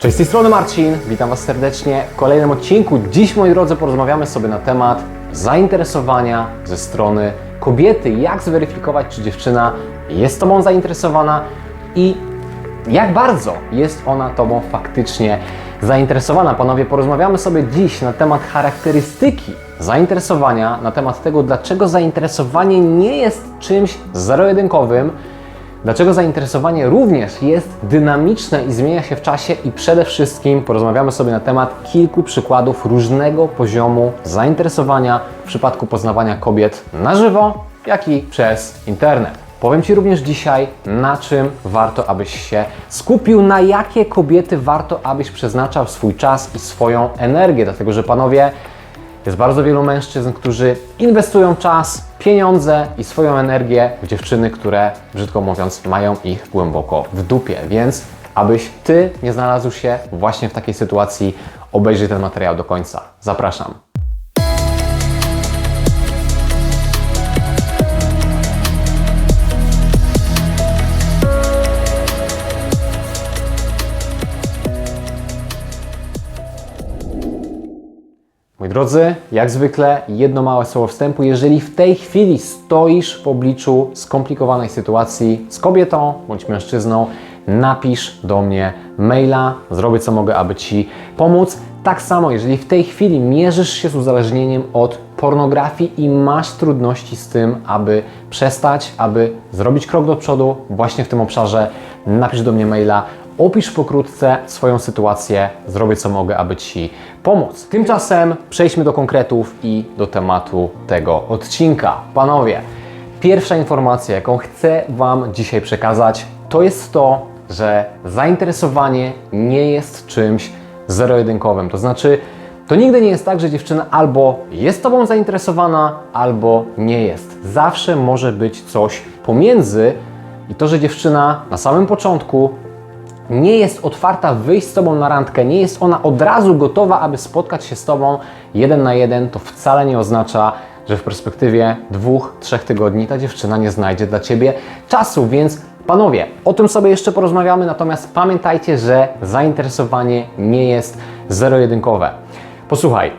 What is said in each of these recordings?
Cześć, z tej strony Marcin, witam Was serdecznie w kolejnym odcinku. Dziś, moi drodzy, porozmawiamy sobie na temat zainteresowania ze strony kobiety. Jak zweryfikować, czy dziewczyna jest Tobą zainteresowana i jak bardzo jest ona Tobą faktycznie zainteresowana. Panowie, porozmawiamy sobie dziś na temat charakterystyki zainteresowania, na temat tego, dlaczego zainteresowanie nie jest czymś zero-jedynkowym, Dlaczego zainteresowanie również jest dynamiczne i zmienia się w czasie i przede wszystkim porozmawiamy sobie na temat kilku przykładów różnego poziomu zainteresowania w przypadku poznawania kobiet na żywo, jak i przez internet. Powiem Ci również dzisiaj, na czym warto, abyś się skupił, na jakie kobiety warto, abyś przeznaczał swój czas i swoją energię, dlatego że panowie, jest bardzo wielu mężczyzn, którzy inwestują czas, pieniądze i swoją energię w dziewczyny, które, brzydko mówiąc, mają ich głęboko w dupie. Więc, abyś ty nie znalazł się właśnie w takiej sytuacji, obejrzyj ten materiał do końca. Zapraszam. Drodzy, jak zwykle jedno małe słowo wstępu. Jeżeli w tej chwili stoisz w obliczu skomplikowanej sytuacji z kobietą bądź mężczyzną, napisz do mnie maila, zrobię co mogę, aby Ci pomóc. Tak samo, jeżeli w tej chwili mierzysz się z uzależnieniem od pornografii i masz trudności z tym, aby przestać, aby zrobić krok do przodu właśnie w tym obszarze, napisz do mnie maila. Opisz pokrótce swoją sytuację, zrobię co mogę, aby Ci pomóc. Tymczasem przejdźmy do konkretów i do tematu tego odcinka. Panowie, pierwsza informacja, jaką chcę Wam dzisiaj przekazać, to jest to, że zainteresowanie nie jest czymś zero-jedynkowym. To znaczy, to nigdy nie jest tak, że dziewczyna albo jest Tobą zainteresowana, albo nie jest. Zawsze może być coś pomiędzy i to, że dziewczyna na samym początku nie jest otwarta wyjść z Tobą na randkę, nie jest ona od razu gotowa, aby spotkać się z Tobą jeden na jeden, to wcale nie oznacza, że w perspektywie dwóch, trzech tygodni ta dziewczyna nie znajdzie dla Ciebie czasu, więc panowie, o tym sobie jeszcze porozmawiamy, natomiast pamiętajcie, że zainteresowanie nie jest zero-jedynkowe. Posłuchaj,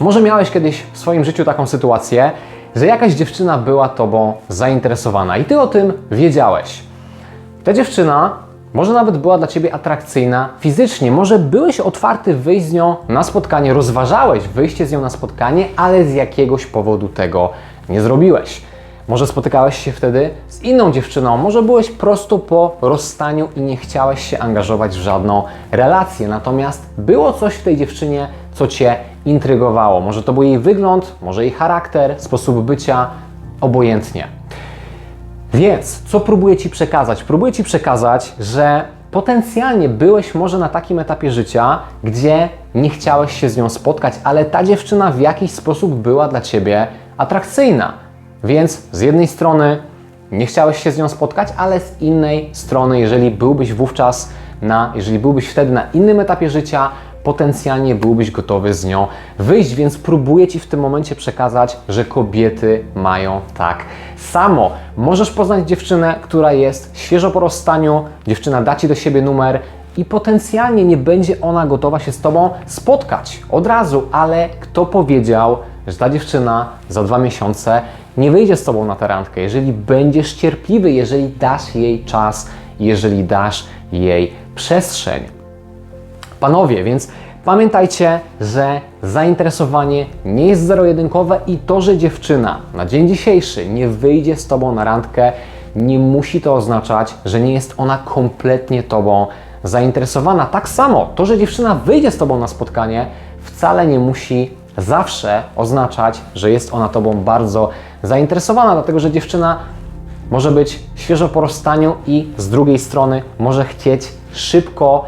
może miałeś kiedyś w swoim życiu taką sytuację, że jakaś dziewczyna była Tobą zainteresowana i Ty o tym wiedziałeś. Ta dziewczyna może nawet była dla Ciebie atrakcyjna fizycznie, może byłeś otwarty wyjść z nią na spotkanie, rozważałeś wyjście z nią na spotkanie, ale z jakiegoś powodu tego nie zrobiłeś. Może spotykałeś się wtedy z inną dziewczyną, może byłeś prosto po rozstaniu i nie chciałeś się angażować w żadną relację, natomiast było coś w tej dziewczynie, co Cię intrygowało. Może to był jej wygląd, może jej charakter, sposób bycia, obojętnie. Więc co próbuję Ci przekazać? Próbuję Ci przekazać, że potencjalnie byłeś może na takim etapie życia, gdzie nie chciałeś się z nią spotkać, ale ta dziewczyna w jakiś sposób była dla Ciebie atrakcyjna. Więc z jednej strony nie chciałeś się z nią spotkać, ale z innej strony, jeżeli byłbyś wówczas na, jeżeli byłbyś wtedy na innym etapie życia, potencjalnie byłbyś gotowy z nią wyjść, więc próbuję Ci w tym momencie przekazać, że kobiety mają tak samo. Możesz poznać dziewczynę, która jest świeżo po rozstaniu, dziewczyna da Ci do siebie numer i potencjalnie nie będzie ona gotowa się z Tobą spotkać od razu, ale kto powiedział, że ta dziewczyna za dwa miesiące nie wyjdzie z Tobą na tę randkę, jeżeli będziesz cierpliwy, jeżeli dasz jej czas, jeżeli dasz jej przestrzeń. Panowie, więc pamiętajcie, że zainteresowanie nie jest zero-jedynkowe i to, że dziewczyna na dzień dzisiejszy nie wyjdzie z Tobą na randkę, nie musi to oznaczać, że nie jest ona kompletnie Tobą zainteresowana. Tak samo to, że dziewczyna wyjdzie z Tobą na spotkanie, wcale nie musi zawsze oznaczać, że jest ona Tobą bardzo zainteresowana, dlatego że dziewczyna może być świeżo po rozstaniu i z drugiej strony może chcieć szybko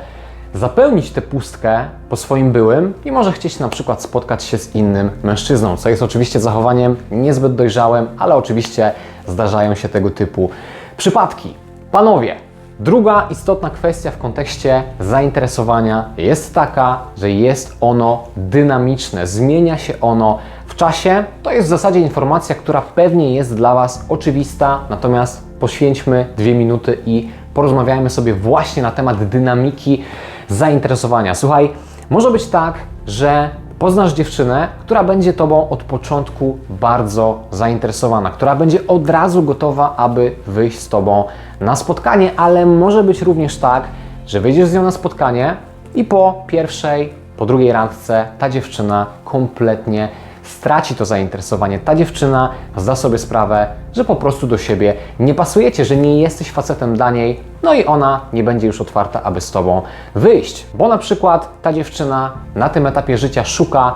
zapełnić tę pustkę po swoim byłym i może chcieć na przykład spotkać się z innym mężczyzną, co jest oczywiście zachowaniem niezbyt dojrzałym, ale oczywiście zdarzają się tego typu przypadki. Panowie, druga istotna kwestia w kontekście zainteresowania jest taka, że jest ono dynamiczne, zmienia się ono w czasie. To jest w zasadzie informacja, która pewnie jest dla Was oczywista, natomiast poświęćmy dwie minuty i porozmawiajmy sobie właśnie na temat dynamiki zainteresowania. Słuchaj, może być tak, że poznasz dziewczynę, która będzie Tobą od początku bardzo zainteresowana, która będzie od razu gotowa, aby wyjść z Tobą na spotkanie, ale może być również tak, że wyjdziesz z nią na spotkanie i po pierwszej, po drugiej randce ta dziewczyna kompletnie straci to zainteresowanie. Ta dziewczyna zda sobie sprawę, że po prostu do siebie nie pasujecie, że nie jesteś facetem dla niej, no i ona nie będzie już otwarta, aby z Tobą wyjść. Bo na przykład ta dziewczyna na tym etapie życia szuka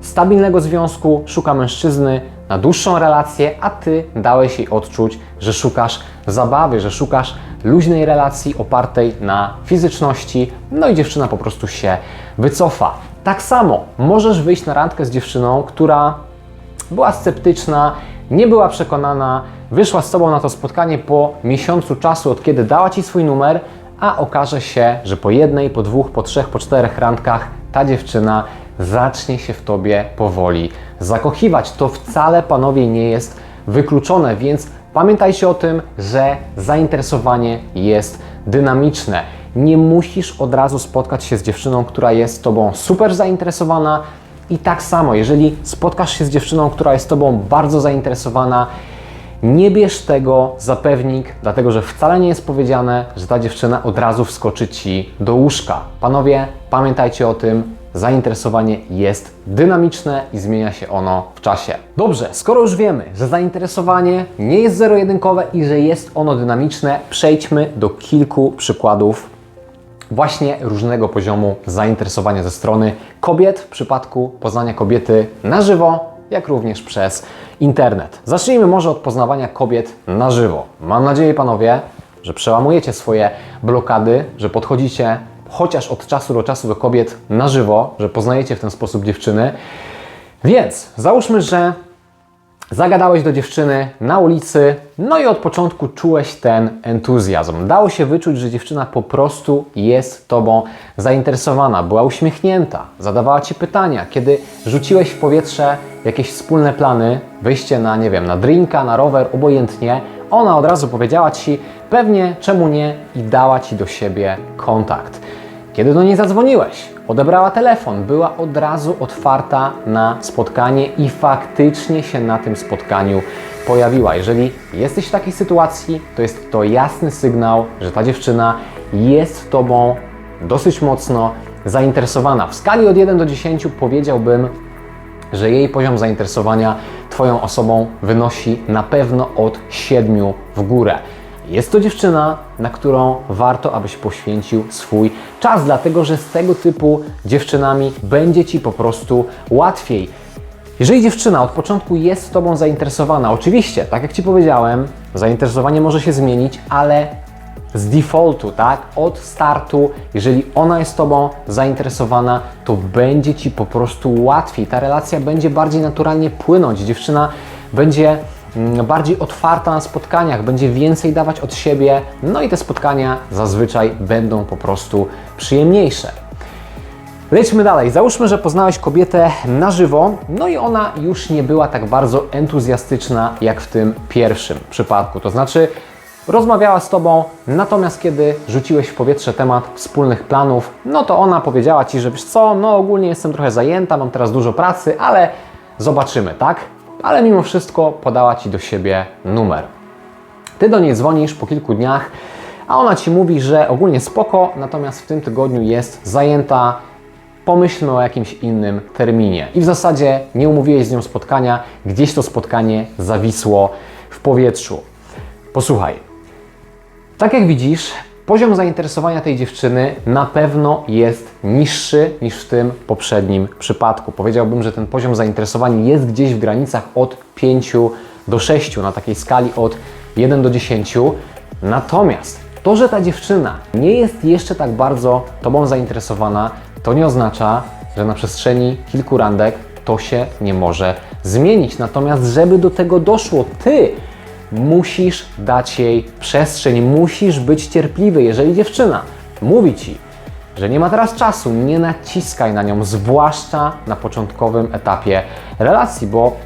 stabilnego związku, szuka mężczyzny na dłuższą relację, a Ty dałeś jej odczuć, że szukasz zabawy, że szukasz luźnej relacji opartej na fizyczności, no i dziewczyna po prostu się wycofa. Tak samo możesz wyjść na randkę z dziewczyną, która była sceptyczna, nie była przekonana, wyszła z Tobą na to spotkanie po miesiącu czasu, od kiedy dała Ci swój numer, a okaże się, że po jednej, po dwóch, po trzech, po czterech randkach ta dziewczyna zacznie się w Tobie powoli zakochiwać. To wcale, panowie, nie jest wykluczone, więc pamiętajcie o tym, że zainteresowanie jest dynamiczne. Nie musisz od razu spotkać się z dziewczyną, która jest Tobą super zainteresowana, i tak samo, jeżeli spotkasz się z dziewczyną, która jest Tobą bardzo zainteresowana, nie bierz tego za pewnik, dlatego że wcale nie jest powiedziane, że ta dziewczyna od razu wskoczy Ci do łóżka. Panowie, pamiętajcie o tym, zainteresowanie jest dynamiczne i zmienia się ono w czasie. Dobrze, skoro już wiemy, że zainteresowanie nie jest zero-jedynkowe i że jest ono dynamiczne, przejdźmy do kilku przykładów właśnie różnego poziomu zainteresowania ze strony kobiet w przypadku poznania kobiety na żywo, jak również przez internet. Zacznijmy może od poznawania kobiet na żywo. Mam nadzieję, panowie, że przełamujecie swoje blokady, że podchodzicie chociaż od czasu do czasu do kobiet na żywo, że poznajecie w ten sposób dziewczyny. Więc załóżmy, że Zagadałeś do dziewczyny na ulicy, no i od początku czułeś ten entuzjazm. Dało się wyczuć, że dziewczyna po prostu jest Tobą zainteresowana, była uśmiechnięta, zadawała Ci pytania. Kiedy rzuciłeś w powietrze jakieś wspólne plany, wyjście na, nie wiem, na drinka, na rower, obojętnie, ona od razu powiedziała Ci pewnie czemu nie i dała Ci do siebie kontakt. Kiedy do niej zadzwoniłeś, odebrała telefon, była od razu otwarta na spotkanie i faktycznie się na tym spotkaniu pojawiła. Jeżeli jesteś w takiej sytuacji, to jest to jasny sygnał, że ta dziewczyna jest Tobą dosyć mocno zainteresowana. W skali od 1 do 10 powiedziałbym, że jej poziom zainteresowania Twoją osobą wynosi na pewno od 7 w górę. Jest to dziewczyna, na którą warto, abyś poświęcił swój czas, dlatego że z tego typu dziewczynami będzie Ci po prostu łatwiej. Jeżeli dziewczyna od początku jest Tobą zainteresowana, oczywiście, tak jak Ci powiedziałem, zainteresowanie może się zmienić, ale z defaultu, tak, od startu, jeżeli ona jest Tobą zainteresowana, to będzie Ci po prostu łatwiej. Ta relacja będzie bardziej naturalnie płynąć. Dziewczyna będzie bardziej otwarta na spotkaniach, będzie więcej dawać od siebie, no i te spotkania zazwyczaj będą po prostu przyjemniejsze. Lećmy dalej. Załóżmy, że poznałeś kobietę na żywo, no i ona już nie była tak bardzo entuzjastyczna jak w tym pierwszym przypadku. To znaczy, rozmawiała z Tobą, natomiast kiedy rzuciłeś w powietrze temat wspólnych planów, no to ona powiedziała Ci, że wiesz co, no ogólnie jestem trochę zajęta, mam teraz dużo pracy, ale zobaczymy, tak? Ale mimo wszystko podała Ci do siebie numer. Ty do niej dzwonisz po kilku dniach, a ona Ci mówi, że ogólnie spoko, natomiast w tym tygodniu jest zajęta, pomyślmy o jakimś innym terminie. I w zasadzie nie umówiłeś z nią spotkania, gdzieś to spotkanie zawisło w powietrzu. Posłuchaj, tak jak widzisz, poziom zainteresowania tej dziewczyny na pewno jest niższy niż w tym poprzednim przypadku. Powiedziałbym, że ten poziom zainteresowania jest gdzieś w granicach od 5 do 6 na takiej skali od 1 do 10. Natomiast to, że ta dziewczyna nie jest jeszcze tak bardzo Tobą zainteresowana, to nie oznacza, że na przestrzeni kilku randek to się nie może zmienić. Natomiast, żeby do tego doszło, Ty musisz dać jej przestrzeń, musisz być cierpliwy. Jeżeli dziewczyna mówi Ci, że nie ma teraz czasu, nie naciskaj na nią, zwłaszcza na początkowym etapie relacji, bo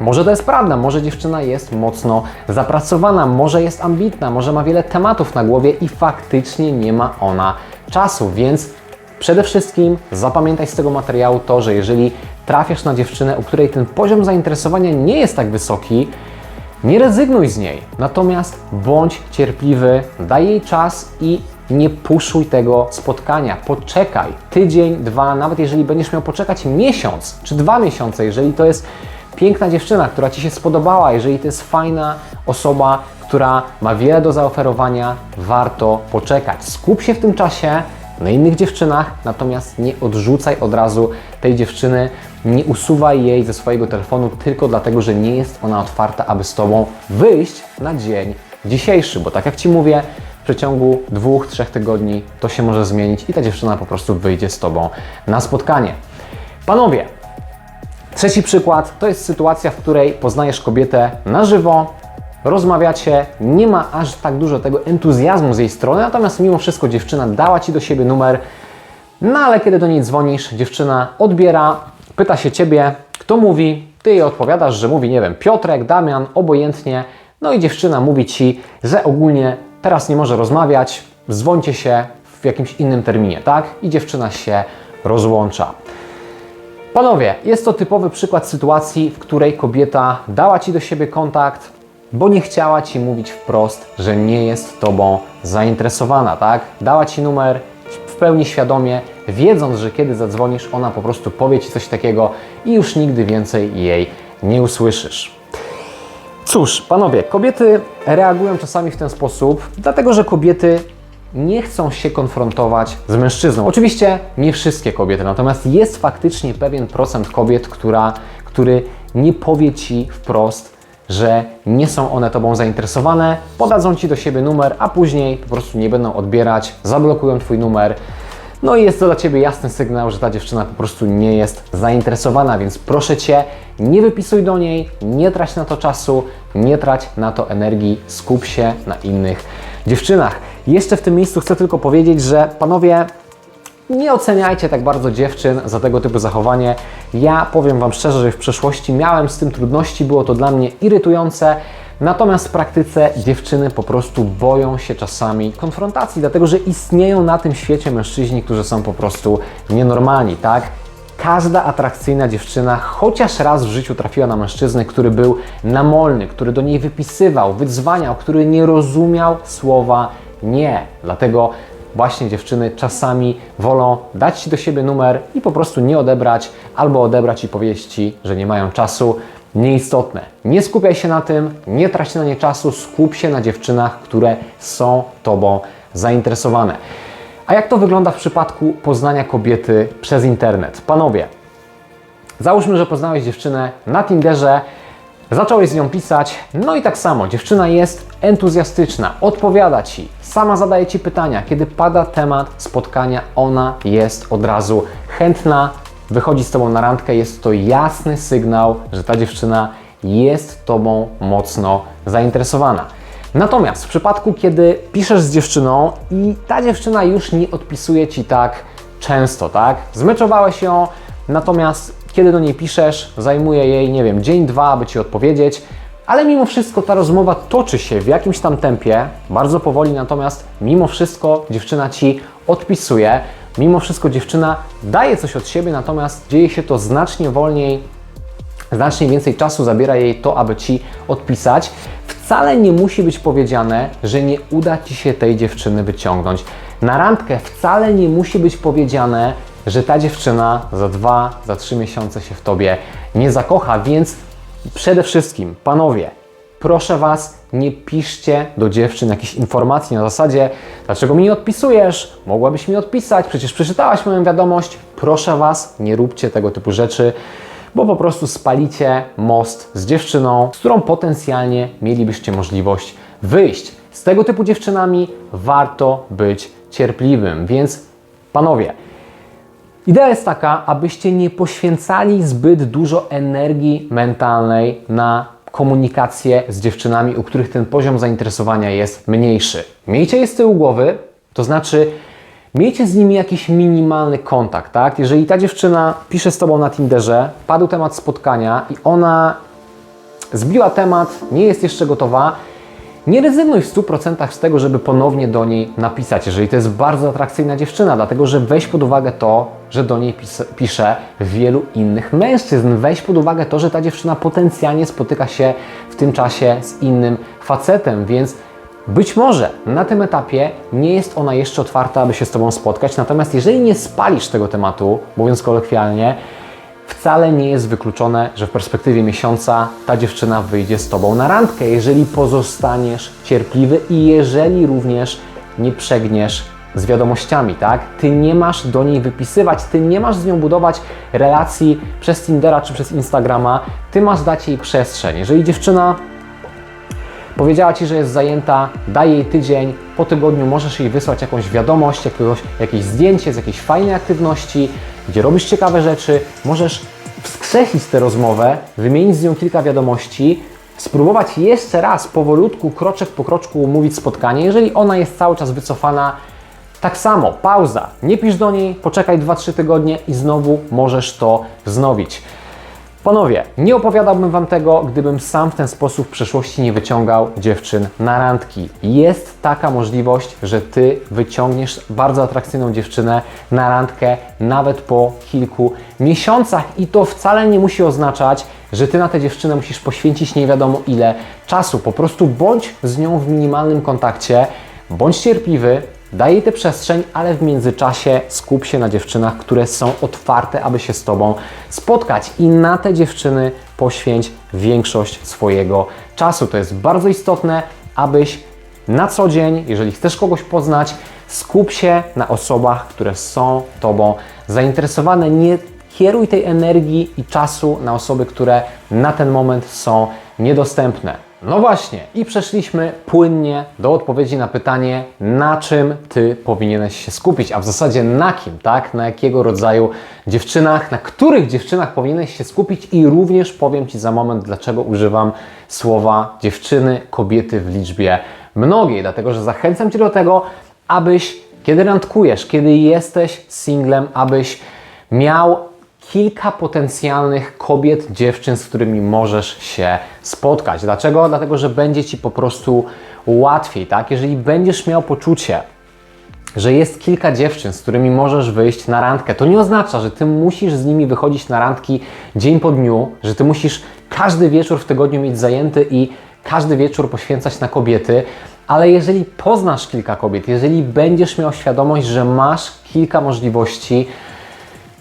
może to jest prawda, może dziewczyna jest mocno zapracowana, może jest ambitna, może ma wiele tematów na głowie i faktycznie nie ma ona czasu, więc przede wszystkim zapamiętaj z tego materiału to, że jeżeli trafiasz na dziewczynę, u której ten poziom zainteresowania nie jest tak wysoki, nie rezygnuj z niej, natomiast bądź cierpliwy, daj jej czas i nie puszuj tego spotkania. Poczekaj tydzień, dwa, nawet jeżeli będziesz miał poczekać miesiąc czy dwa miesiące, jeżeli to jest piękna dziewczyna, która Ci się spodobała, jeżeli to jest fajna osoba, która ma wiele do zaoferowania, warto poczekać. Skup się w tym czasie na innych dziewczynach, natomiast nie odrzucaj od razu tej dziewczyny, nie usuwaj jej ze swojego telefonu tylko dlatego, że nie jest ona otwarta, aby z Tobą wyjść na dzień dzisiejszy, bo tak jak Ci mówię, w przeciągu dwóch, trzech tygodni to się może zmienić i ta dziewczyna po prostu wyjdzie z Tobą na spotkanie. Panowie, Trzeci przykład to jest sytuacja, w której poznajesz kobietę na żywo, rozmawiacie, nie ma aż tak dużo tego entuzjazmu z jej strony, natomiast mimo wszystko dziewczyna dała ci do siebie numer, no ale kiedy do niej dzwonisz, dziewczyna odbiera, pyta się ciebie, kto mówi, ty jej odpowiadasz, że mówi, nie wiem, Piotrek, Damian, obojętnie, no i dziewczyna mówi ci, że ogólnie teraz nie może rozmawiać, dzwońcie się w jakimś innym terminie, tak? I dziewczyna się rozłącza. Panowie, jest to typowy przykład sytuacji, w której kobieta dała ci do siebie kontakt, bo nie chciała ci mówić wprost, że nie jest tobą zainteresowana, tak? Dała ci numer w pełni świadomie, wiedząc, że kiedy zadzwonisz, ona po prostu powie ci coś takiego i już nigdy więcej jej nie usłyszysz. Cóż, panowie, kobiety reagują czasami w ten sposób, dlatego że kobiety nie chcą się konfrontować z mężczyzną. Oczywiście nie wszystkie kobiety, natomiast jest faktycznie pewien procent kobiet, która, który nie powie ci wprost, że nie są one tobą zainteresowane, podadzą ci do siebie numer, a później po prostu nie będą odbierać, zablokują twój numer. No i jest to dla Ciebie jasny sygnał, że ta dziewczyna po prostu nie jest zainteresowana, więc proszę Cię, nie wypisuj do niej, nie trać na to czasu, nie trać na to energii, skup się na innych dziewczynach. Jeszcze w tym miejscu chcę tylko powiedzieć, że panowie, nie oceniajcie tak bardzo dziewczyn za tego typu zachowanie. Ja powiem Wam szczerze, że w przeszłości miałem z tym trudności, było to dla mnie irytujące. Natomiast w praktyce dziewczyny po prostu boją się czasami konfrontacji, dlatego że istnieją na tym świecie mężczyźni, którzy są po prostu nienormalni, tak? Każda atrakcyjna dziewczyna chociaż raz w życiu trafiła na mężczyznę, który był namolny, który do niej wypisywał, wydzwaniał, który nie rozumiał słowa nie. Dlatego właśnie dziewczyny czasami wolą dać Ci do siebie numer i po prostu nie odebrać, albo odebrać i powiedzieć że nie mają czasu. Nieistotne. Nie skupiaj się na tym, nie trać na nie czasu, skup się na dziewczynach, które są Tobą zainteresowane. A jak to wygląda w przypadku poznania kobiety przez internet? Panowie, załóżmy, że poznałeś dziewczynę na Tinderze, zacząłeś z nią pisać, no i tak samo, dziewczyna jest entuzjastyczna, odpowiada Ci, sama zadaje Ci pytania. Kiedy pada temat spotkania, ona jest od razu chętna, wychodzi z Tobą na randkę, jest to jasny sygnał, że ta dziewczyna jest Tobą mocno zainteresowana. Natomiast w przypadku, kiedy piszesz z dziewczyną i ta dziewczyna już nie odpisuje Ci tak często, tak? Zmeczowałeś ją, natomiast kiedy do niej piszesz, zajmuje jej, nie wiem, dzień, dwa, aby Ci odpowiedzieć, ale mimo wszystko ta rozmowa toczy się w jakimś tam tempie, bardzo powoli, natomiast mimo wszystko dziewczyna Ci odpisuje, mimo wszystko dziewczyna daje coś od siebie, natomiast dzieje się to znacznie wolniej, znacznie więcej czasu zabiera jej to, aby Ci odpisać. Wcale nie musi być powiedziane, że nie uda Ci się tej dziewczyny wyciągnąć. Na randkę wcale nie musi być powiedziane, że ta dziewczyna za dwa, za trzy miesiące się w Tobie nie zakocha, więc przede wszystkim, panowie, proszę Was, nie piszcie do dziewczyn jakichś informacji na zasadzie, dlaczego mi nie odpisujesz, mogłabyś mi odpisać, przecież przeczytałaś moją wiadomość. Proszę Was, nie róbcie tego typu rzeczy, bo po prostu spalicie most z dziewczyną, z którą potencjalnie mielibyście możliwość wyjść. Z tego typu dziewczynami warto być cierpliwym, więc panowie, Idea jest taka, abyście nie poświęcali zbyt dużo energii mentalnej na komunikację z dziewczynami, u których ten poziom zainteresowania jest mniejszy. Miejcie je z tyłu głowy, to znaczy miejcie z nimi jakiś minimalny kontakt, tak? Jeżeli ta dziewczyna pisze z Tobą na Tinderze, padł temat spotkania i ona zbiła temat, nie jest jeszcze gotowa, nie rezygnuj w 100% z tego, żeby ponownie do niej napisać, jeżeli to jest bardzo atrakcyjna dziewczyna, dlatego że weź pod uwagę to, że do niej pis pisze wielu innych mężczyzn. Weź pod uwagę to, że ta dziewczyna potencjalnie spotyka się w tym czasie z innym facetem, więc być może na tym etapie nie jest ona jeszcze otwarta, aby się z Tobą spotkać, natomiast jeżeli nie spalisz tego tematu, mówiąc kolokwialnie, wcale nie jest wykluczone, że w perspektywie miesiąca ta dziewczyna wyjdzie z Tobą na randkę, jeżeli pozostaniesz cierpliwy i jeżeli również nie przegniesz z wiadomościami, tak? Ty nie masz do niej wypisywać, ty nie masz z nią budować relacji przez Tindera czy przez Instagrama, ty masz dać jej przestrzeń. Jeżeli dziewczyna Powiedziała Ci, że jest zajęta, daj jej tydzień, po tygodniu możesz jej wysłać jakąś wiadomość, jakiegoś, jakieś zdjęcie z jakiejś fajnej aktywności, gdzie robisz ciekawe rzeczy, możesz wskrzesić tę rozmowę, wymienić z nią kilka wiadomości, spróbować jeszcze raz powolutku, kroczek po kroczku umówić spotkanie. Jeżeli ona jest cały czas wycofana, tak samo, pauza, nie pisz do niej, poczekaj 2-3 tygodnie i znowu możesz to wznowić. Panowie, nie opowiadałbym Wam tego, gdybym sam w ten sposób w przeszłości nie wyciągał dziewczyn na randki. Jest taka możliwość, że Ty wyciągniesz bardzo atrakcyjną dziewczynę na randkę nawet po kilku miesiącach i to wcale nie musi oznaczać, że Ty na tę dziewczynę musisz poświęcić nie wiadomo ile czasu. Po prostu bądź z nią w minimalnym kontakcie, bądź cierpliwy, Daj jej tę przestrzeń, ale w międzyczasie skup się na dziewczynach, które są otwarte, aby się z Tobą spotkać. I na te dziewczyny poświęć większość swojego czasu. To jest bardzo istotne, abyś na co dzień, jeżeli chcesz kogoś poznać, skup się na osobach, które są Tobą zainteresowane. Nie kieruj tej energii i czasu na osoby, które na ten moment są niedostępne. No właśnie, i przeszliśmy płynnie do odpowiedzi na pytanie, na czym Ty powinieneś się skupić, a w zasadzie na kim, tak? Na jakiego rodzaju dziewczynach, na których dziewczynach powinieneś się skupić i również powiem Ci za moment, dlaczego używam słowa dziewczyny, kobiety w liczbie mnogiej, dlatego że zachęcam Cię do tego, abyś, kiedy randkujesz, kiedy jesteś singlem, abyś miał kilka potencjalnych kobiet, dziewczyn, z którymi możesz się spotkać. Dlaczego? Dlatego, że będzie Ci po prostu łatwiej, tak? Jeżeli będziesz miał poczucie, że jest kilka dziewczyn, z którymi możesz wyjść na randkę, to nie oznacza, że Ty musisz z nimi wychodzić na randki dzień po dniu, że Ty musisz każdy wieczór w tygodniu mieć zajęty i każdy wieczór poświęcać na kobiety, ale jeżeli poznasz kilka kobiet, jeżeli będziesz miał świadomość, że masz kilka możliwości,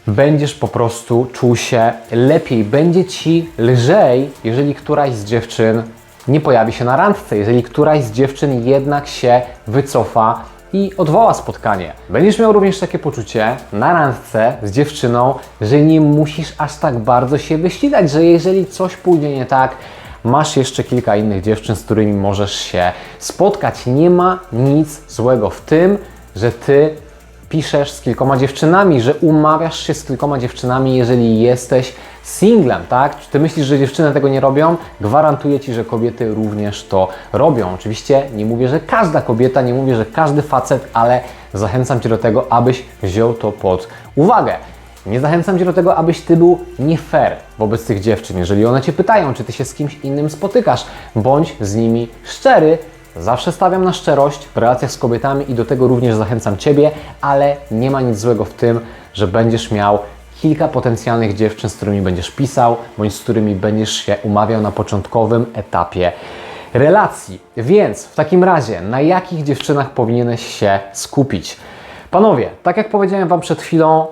będziesz po prostu czuł się lepiej. Będzie ci lżej, jeżeli któraś z dziewczyn nie pojawi się na randce, jeżeli któraś z dziewczyn jednak się wycofa i odwoła spotkanie. Będziesz miał również takie poczucie na randce z dziewczyną, że nie musisz aż tak bardzo się wyścigać, że jeżeli coś pójdzie nie tak, masz jeszcze kilka innych dziewczyn, z którymi możesz się spotkać. Nie ma nic złego w tym, że ty piszesz z kilkoma dziewczynami, że umawiasz się z kilkoma dziewczynami, jeżeli jesteś singlem, tak? Czy ty myślisz, że dziewczyny tego nie robią? Gwarantuję Ci, że kobiety również to robią. Oczywiście nie mówię, że każda kobieta, nie mówię, że każdy facet, ale zachęcam Cię do tego, abyś wziął to pod uwagę. Nie zachęcam Cię do tego, abyś Ty był nie fair wobec tych dziewczyn. Jeżeli one Cię pytają, czy Ty się z kimś innym spotykasz, bądź z nimi szczery, Zawsze stawiam na szczerość w relacjach z kobietami i do tego również zachęcam Ciebie, ale nie ma nic złego w tym, że będziesz miał kilka potencjalnych dziewczyn, z którymi będziesz pisał, bądź z którymi będziesz się umawiał na początkowym etapie relacji. Więc w takim razie, na jakich dziewczynach powinieneś się skupić? Panowie, tak jak powiedziałem Wam przed chwilą,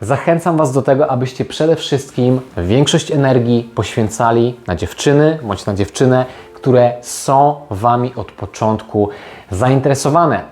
zachęcam Was do tego, abyście przede wszystkim większość energii poświęcali na dziewczyny bądź na dziewczynę, które są Wami od początku zainteresowane.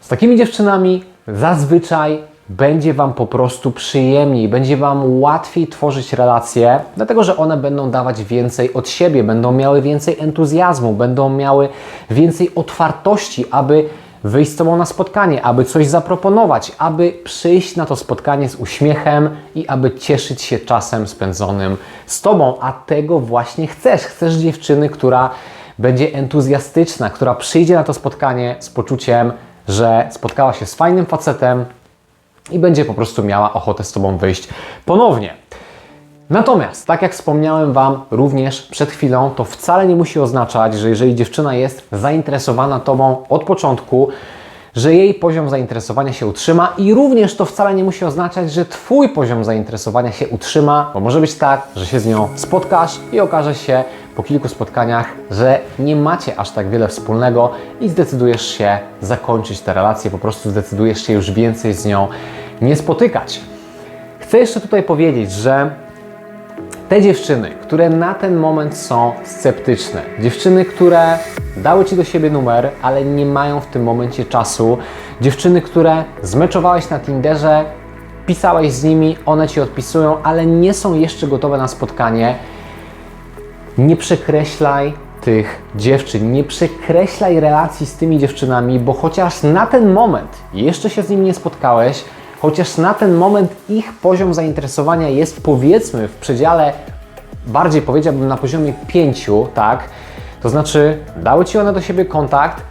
Z takimi dziewczynami zazwyczaj będzie Wam po prostu przyjemniej, będzie Wam łatwiej tworzyć relacje, dlatego że one będą dawać więcej od siebie, będą miały więcej entuzjazmu, będą miały więcej otwartości, aby wyjść z Tobą na spotkanie, aby coś zaproponować, aby przyjść na to spotkanie z uśmiechem i aby cieszyć się czasem spędzonym z Tobą. A tego właśnie chcesz. Chcesz dziewczyny, która będzie entuzjastyczna, która przyjdzie na to spotkanie z poczuciem, że spotkała się z fajnym facetem i będzie po prostu miała ochotę z Tobą wyjść ponownie. Natomiast, tak jak wspomniałem Wam również przed chwilą, to wcale nie musi oznaczać, że jeżeli dziewczyna jest zainteresowana Tobą od początku, że jej poziom zainteresowania się utrzyma i również to wcale nie musi oznaczać, że Twój poziom zainteresowania się utrzyma, bo może być tak, że się z nią spotkasz i okaże się po kilku spotkaniach, że nie macie aż tak wiele wspólnego i zdecydujesz się zakończyć tę relację, po prostu zdecydujesz się już więcej z nią nie spotykać. Chcę jeszcze tutaj powiedzieć, że te dziewczyny, które na ten moment są sceptyczne, dziewczyny, które dały ci do siebie numer, ale nie mają w tym momencie czasu, dziewczyny, które zmeczowałeś na Tinderze, pisałeś z nimi, one ci odpisują, ale nie są jeszcze gotowe na spotkanie, nie przekreślaj tych dziewczyn, nie przekreślaj relacji z tymi dziewczynami, bo chociaż na ten moment jeszcze się z nimi nie spotkałeś, chociaż na ten moment ich poziom zainteresowania jest powiedzmy w przedziale, bardziej powiedziałbym na poziomie 5, tak? To znaczy dały Ci one do siebie kontakt,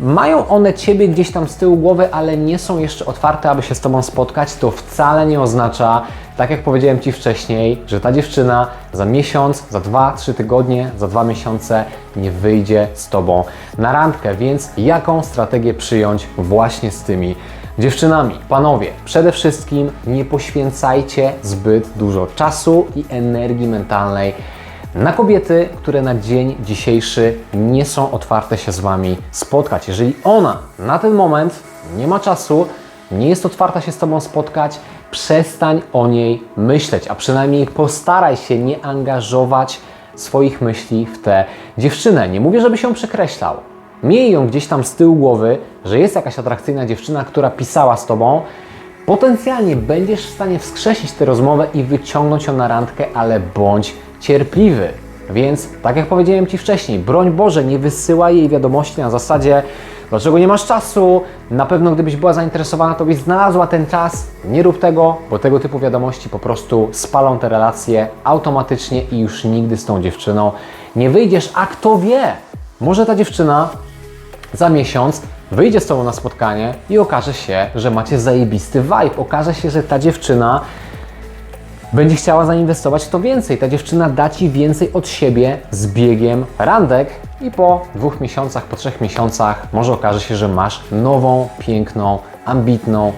mają one Ciebie gdzieś tam z tyłu głowy, ale nie są jeszcze otwarte, aby się z Tobą spotkać, to wcale nie oznacza, tak jak powiedziałem Ci wcześniej, że ta dziewczyna za miesiąc, za dwa, trzy tygodnie, za dwa miesiące nie wyjdzie z Tobą na randkę. Więc jaką strategię przyjąć właśnie z tymi dziewczynami? Panowie, przede wszystkim nie poświęcajcie zbyt dużo czasu i energii mentalnej na kobiety, które na dzień dzisiejszy nie są otwarte się z Wami spotkać. Jeżeli ona na ten moment nie ma czasu, nie jest otwarta się z Tobą spotkać, przestań o niej myśleć, a przynajmniej postaraj się nie angażować swoich myśli w tę dziewczynę. Nie mówię, żeby się przekreślał. Miej ją gdzieś tam z tyłu głowy, że jest jakaś atrakcyjna dziewczyna, która pisała z Tobą, potencjalnie będziesz w stanie wskrzesić tę rozmowę i wyciągnąć ją na randkę, ale bądź cierpliwy. Więc, tak jak powiedziałem Ci wcześniej, broń Boże, nie wysyłaj jej wiadomości na zasadzie dlaczego nie masz czasu, na pewno gdybyś była zainteresowana, to byś znalazła ten czas. Nie rób tego, bo tego typu wiadomości po prostu spalą te relacje automatycznie i już nigdy z tą dziewczyną nie wyjdziesz. A kto wie, może ta dziewczyna za miesiąc wyjdzie z Tobą na spotkanie i okaże się, że macie zajebisty vibe. Okaże się, że ta dziewczyna będzie chciała zainwestować w to więcej. Ta dziewczyna da Ci więcej od siebie z biegiem randek i po dwóch miesiącach, po trzech miesiącach może okaże się, że masz nową, piękną, ambitną,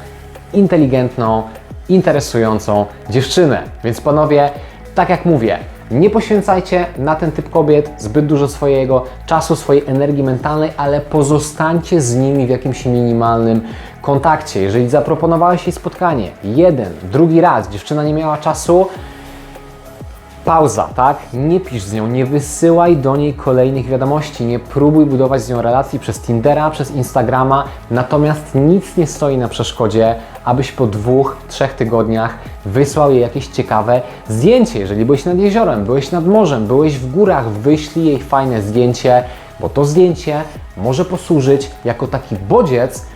inteligentną, interesującą dziewczynę. Więc panowie, tak jak mówię, nie poświęcajcie na ten typ kobiet zbyt dużo swojego czasu, swojej energii mentalnej, ale pozostańcie z nimi w jakimś minimalnym kontakcie. Jeżeli zaproponowałeś jej spotkanie jeden, drugi raz, dziewczyna nie miała czasu, pauza, tak? Nie pisz z nią, nie wysyłaj do niej kolejnych wiadomości, nie próbuj budować z nią relacji przez Tindera, przez Instagrama, natomiast nic nie stoi na przeszkodzie, abyś po dwóch, trzech tygodniach wysłał jej jakieś ciekawe zdjęcie. Jeżeli byłeś nad jeziorem, byłeś nad morzem, byłeś w górach, wyślij jej fajne zdjęcie, bo to zdjęcie może posłużyć jako taki bodziec,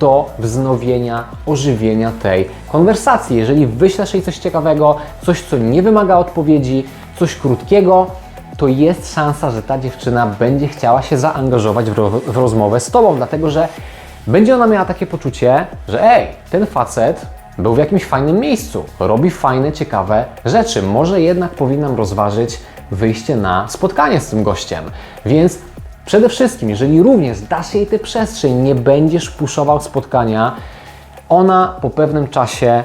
do wznowienia, ożywienia tej konwersacji. Jeżeli wyślesz jej coś ciekawego, coś, co nie wymaga odpowiedzi, coś krótkiego, to jest szansa, że ta dziewczyna będzie chciała się zaangażować w, ro w rozmowę z Tobą, dlatego że będzie ona miała takie poczucie, że ej, ten facet był w jakimś fajnym miejscu, robi fajne, ciekawe rzeczy. Może jednak powinnam rozważyć wyjście na spotkanie z tym gościem. Więc Przede wszystkim, jeżeli również dasz jej tę przestrzeń, nie będziesz puszował spotkania, ona po pewnym czasie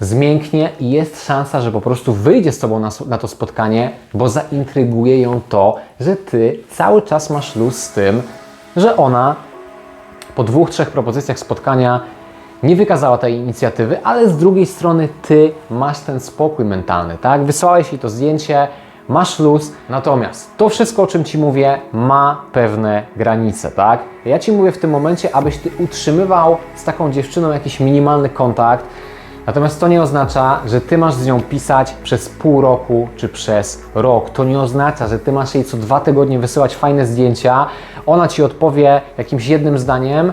zmięknie i jest szansa, że po prostu wyjdzie z Tobą na, na, to spotkanie, bo zaintryguje ją to, że Ty cały czas masz luz z tym, że ona po dwóch, trzech propozycjach spotkania nie wykazała tej inicjatywy, ale z drugiej strony Ty masz ten spokój mentalny, tak? Wysłałeś jej to zdjęcie, masz luz, natomiast to wszystko, o czym Ci mówię, ma pewne granice, tak? Ja Ci mówię w tym momencie, abyś Ty utrzymywał z taką dziewczyną jakiś minimalny kontakt, natomiast to nie oznacza, że Ty masz z nią pisać przez pół roku czy przez rok. To nie oznacza, że Ty masz jej co dwa tygodnie wysyłać fajne zdjęcia, ona Ci odpowie jakimś jednym zdaniem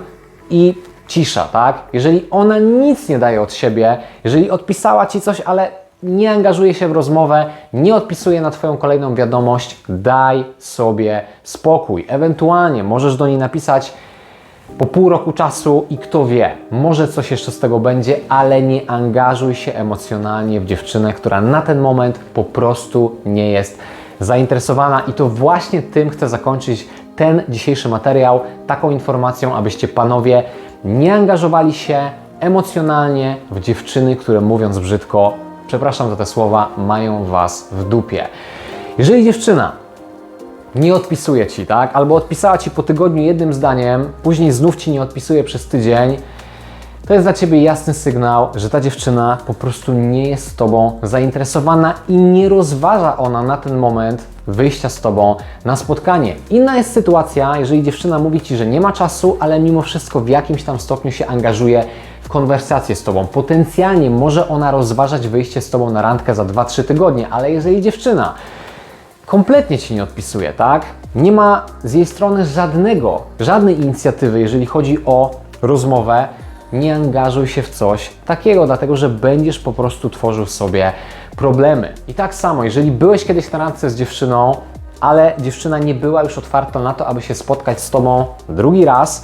i cisza, tak? Jeżeli ona nic nie daje od siebie, jeżeli odpisała Ci coś, ale nie angażuje się w rozmowę, nie odpisuje na Twoją kolejną wiadomość, daj sobie spokój. Ewentualnie możesz do niej napisać po pół roku czasu i kto wie, może coś jeszcze z tego będzie, ale nie angażuj się emocjonalnie w dziewczynę, która na ten moment po prostu nie jest zainteresowana i to właśnie tym chcę zakończyć ten dzisiejszy materiał, taką informacją, abyście panowie nie angażowali się emocjonalnie w dziewczyny, które mówiąc brzydko, przepraszam za te słowa, mają was w dupie. Jeżeli dziewczyna nie odpisuje ci, tak? Albo odpisała ci po tygodniu jednym zdaniem, później znów ci nie odpisuje przez tydzień, to jest dla ciebie jasny sygnał, że ta dziewczyna po prostu nie jest z tobą zainteresowana i nie rozważa ona na ten moment wyjścia z tobą na spotkanie. Inna jest sytuacja, jeżeli dziewczyna mówi ci, że nie ma czasu, ale mimo wszystko w jakimś tam stopniu się angażuje konwersację z tobą. Potencjalnie może ona rozważać wyjście z tobą na randkę za 2-3 tygodnie, ale jeżeli dziewczyna kompletnie Ci nie odpisuje, tak? Nie ma z jej strony żadnego, żadnej inicjatywy, jeżeli chodzi o rozmowę. Nie angażuj się w coś takiego, dlatego że będziesz po prostu tworzył sobie problemy. I tak samo, jeżeli byłeś kiedyś na randce z dziewczyną, ale dziewczyna nie była już otwarta na to, aby się spotkać z Tobą drugi raz,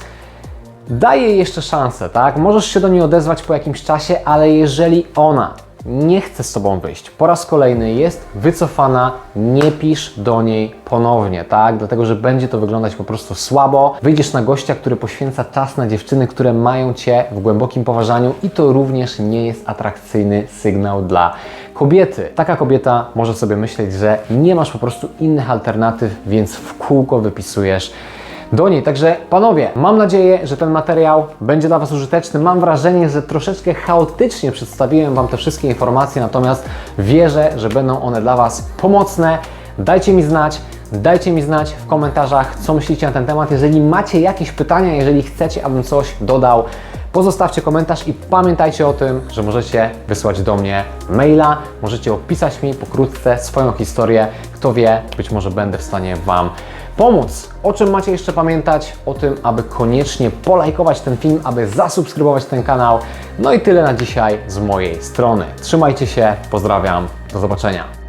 daj jej jeszcze szansę, tak? Możesz się do niej odezwać po jakimś czasie, ale jeżeli ona nie chce z Tobą wyjść, po raz kolejny jest wycofana, nie pisz do niej ponownie, tak? Dlatego, że będzie to wyglądać po prostu słabo. Wyjdziesz na gościa, który poświęca czas na dziewczyny, które mają Cię w głębokim poważaniu i to również nie jest atrakcyjny sygnał dla kobiety. Taka kobieta może sobie myśleć, że nie masz po prostu innych alternatyw, więc w kółko wypisujesz do niej. Także panowie, mam nadzieję, że ten materiał będzie dla Was użyteczny. Mam wrażenie, że troszeczkę chaotycznie przedstawiłem Wam te wszystkie informacje, natomiast wierzę, że będą one dla Was pomocne. Dajcie mi znać, dajcie mi znać w komentarzach, co myślicie na ten temat. Jeżeli macie jakieś pytania, jeżeli chcecie, abym coś dodał, pozostawcie komentarz i pamiętajcie o tym, że możecie wysłać do mnie maila, możecie opisać mi pokrótce swoją historię. Kto wie, być może będę w stanie Wam pomóc. O czym macie jeszcze pamiętać? O tym, aby koniecznie polajkować ten film, aby zasubskrybować ten kanał. No i tyle na dzisiaj z mojej strony. Trzymajcie się, pozdrawiam, do zobaczenia.